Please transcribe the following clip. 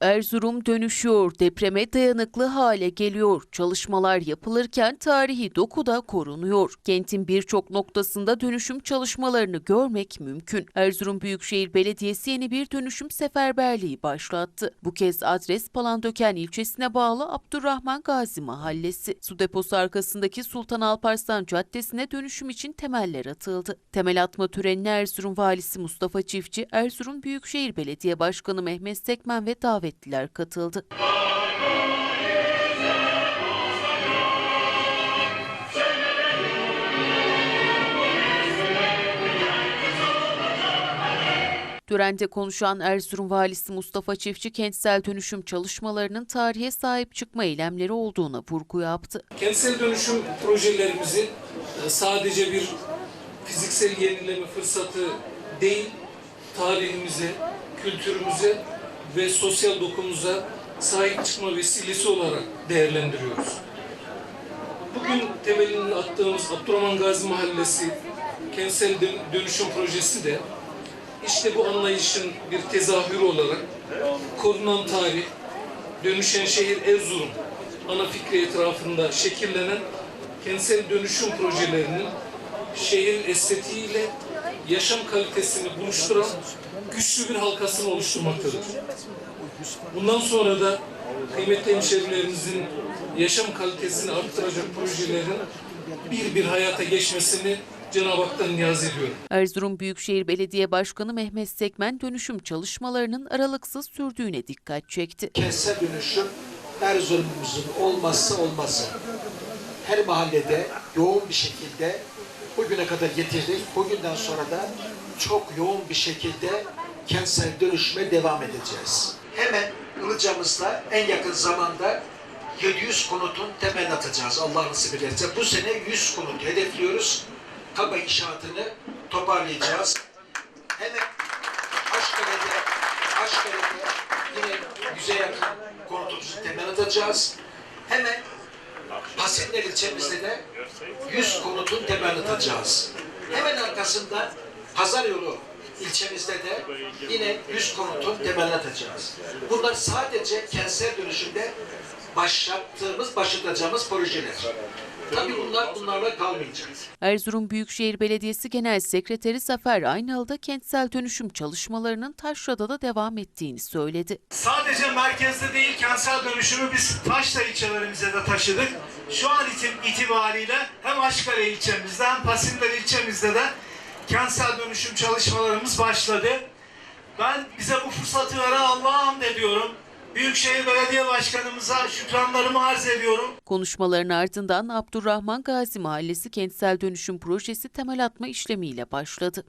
Erzurum dönüşüyor, depreme dayanıklı hale geliyor. Çalışmalar yapılırken tarihi doku da korunuyor. Kentin birçok noktasında dönüşüm çalışmalarını görmek mümkün. Erzurum Büyükşehir Belediyesi yeni bir dönüşüm seferberliği başlattı. Bu kez adres Palandöken ilçesine bağlı Abdurrahman Gazi Mahallesi. Su deposu arkasındaki Sultan Alparslan Caddesi'ne dönüşüm için temeller atıldı. Temel atma törenine Erzurum Valisi Mustafa Çiftçi, Erzurum Büyükşehir Belediye Başkanı Mehmet Sekmen ve davetliler katıldı. Törende konuşan Erzurum Valisi Mustafa Çiftçi kentsel dönüşüm çalışmalarının tarihe sahip çıkma eylemleri olduğuna vurgu yaptı. Kentsel dönüşüm projelerimizi e, sadece bir fiziksel yenileme fırsatı değil, tarihimize, kültürümüze ve sosyal dokumuza sahip çıkma vesilesi olarak değerlendiriyoruz. Bugün temelini attığımız Abdurrahman Gazi Mahallesi kentsel dön- dönüşüm projesi de işte bu anlayışın bir tezahürü olarak korunan tarih, dönüşen şehir Erzurum ana fikri etrafında şekillenen kentsel dönüşüm projelerinin şehrin estetiğiyle yaşam kalitesini buluşturan güçlü bir halkasını oluşturmaktadır. Bundan sonra da kıymetli hemşehrilerimizin yaşam kalitesini arttıracak projelerin bir bir hayata geçmesini Cenab-ı Hak'tan niyaz ediyorum. Erzurum Büyükşehir Belediye Başkanı Mehmet Sekmen dönüşüm çalışmalarının aralıksız sürdüğüne dikkat çekti. kentsel dönüşüm Erzurum'umuzun olmazsa olmazı. Her mahallede yoğun bir şekilde bugüne kadar getirdik. Bugünden sonra da çok yoğun bir şekilde kentsel dönüşüme devam edeceğiz. Hemen Ilıca'mızda en yakın zamanda 700 konutun temel atacağız Allah nasip ederse. Bu sene 100 konut hedefliyoruz. Kaba inşaatını toparlayacağız. Hemen Aşkale'de, Aşkale'de yine yüze yakın konutumuzu temel atacağız. Hemen Pasinler ilçemizde de 100 konutun temel atacağız. Hemen arkasından Pazar yolu ilçemizde de yine 100 konutun temel atacağız. Bunlar sadece kentsel dönüşümde başlattığımız, başlatacağımız projeler. Tabii bunlar bunlarla kalmayacak. Erzurum Büyükşehir Belediyesi Genel Sekreteri Zafer Aynalı da kentsel dönüşüm çalışmalarının Taşra'da da devam ettiğini söyledi. Sadece merkezde değil kentsel dönüşümü biz Taşla ilçelerimize de taşıdık. Şu an itibariyle hem Aşkale ilçemizde hem Pasinler ilçemizde de kentsel dönüşüm çalışmalarımız başladı. Ben bize bu fırsatı veren Allah'a hamd ediyorum. Büyükşehir Belediye Başkanımıza şükranlarımı arz ediyorum. Konuşmaların ardından Abdurrahman Gazi Mahallesi kentsel dönüşüm projesi temel atma işlemiyle başladı.